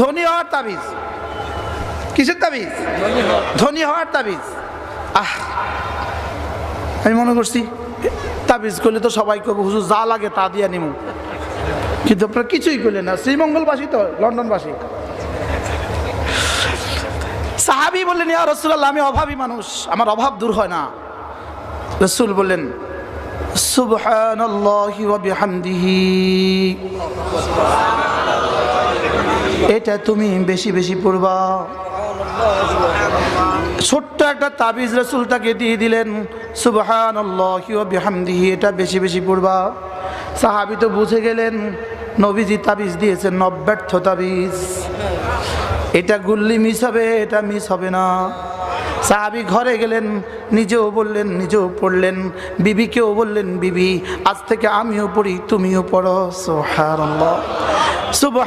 ধনী হওয়ার তাবিজ। কিসের তাবিজ? ধনী হওয়ার তাবিজ। আহ আমি মনে করছি তাবিজ করলে তো সবাই কবে হুজুর যা লাগে তা দিয়ে নিমু। কিন্তু আপনারা কিছুই করলেন না। শ্রীমঙ্গলবাসী তো লন্ডনবাসী। সাহাবি বললেন ইয়া রসুল্লাহ আমি অভাবী মানুষ আমার অভাব দূর হয় না। রসুল বললেন সুবহানাল্লাহি ওয়া বিহামদিহি। এটা তুমি বেশি বেশি পড়বা। ছোট্ট একটা তাবিজ রসুল তাকে দিয়ে দিলেন বিহামদিহি এটা বেশি বেশি পড়বা। সাহাবি তো বুঝে গেলেন, নবীজি তাবিজ দিয়েছেন নব্যর্থ তাবিজ। এটা গুল্লি মিস হবে, এটা মিস হবে না। সাহাবি ঘরে গেলেন, নিজেও বললেন, নিজেও পড়লেন, বিবিকেও বললেন, বিবি, আজ থেকে আমিও পড়ি, তুমিও পড়ো। সোহার সুবহান